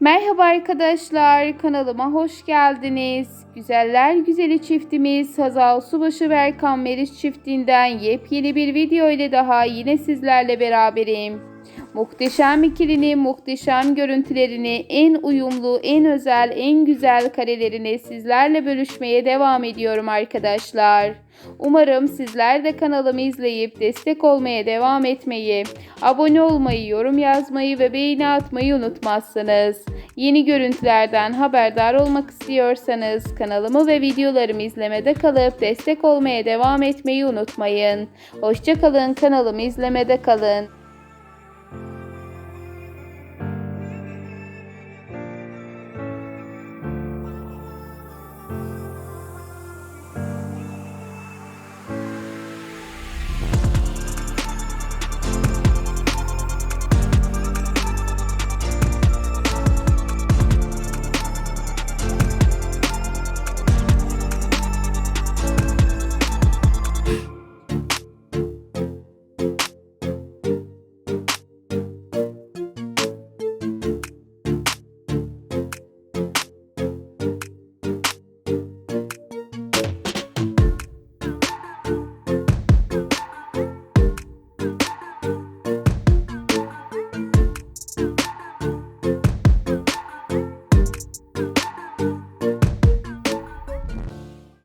Merhaba arkadaşlar, kanalıma hoş geldiniz. Güzeller güzeli çiftimiz Hazal Subaşı ve Erkan Meriç çiftinden yepyeni bir video ile daha yine sizlerle beraberim. Muhteşem ikilinin muhteşem görüntülerini, en uyumlu, en özel, en güzel karelerini sizlerle bölüşmeye devam ediyorum arkadaşlar. Umarım sizler de kanalımı izleyip destek olmaya devam etmeyi, abone olmayı, yorum yazmayı ve beğeni atmayı unutmazsınız. Yeni görüntülerden haberdar olmak istiyorsanız kanalımı ve videolarımı izlemede kalıp destek olmaya devam etmeyi unutmayın. Hoşçakalın kanalımı izlemede kalın.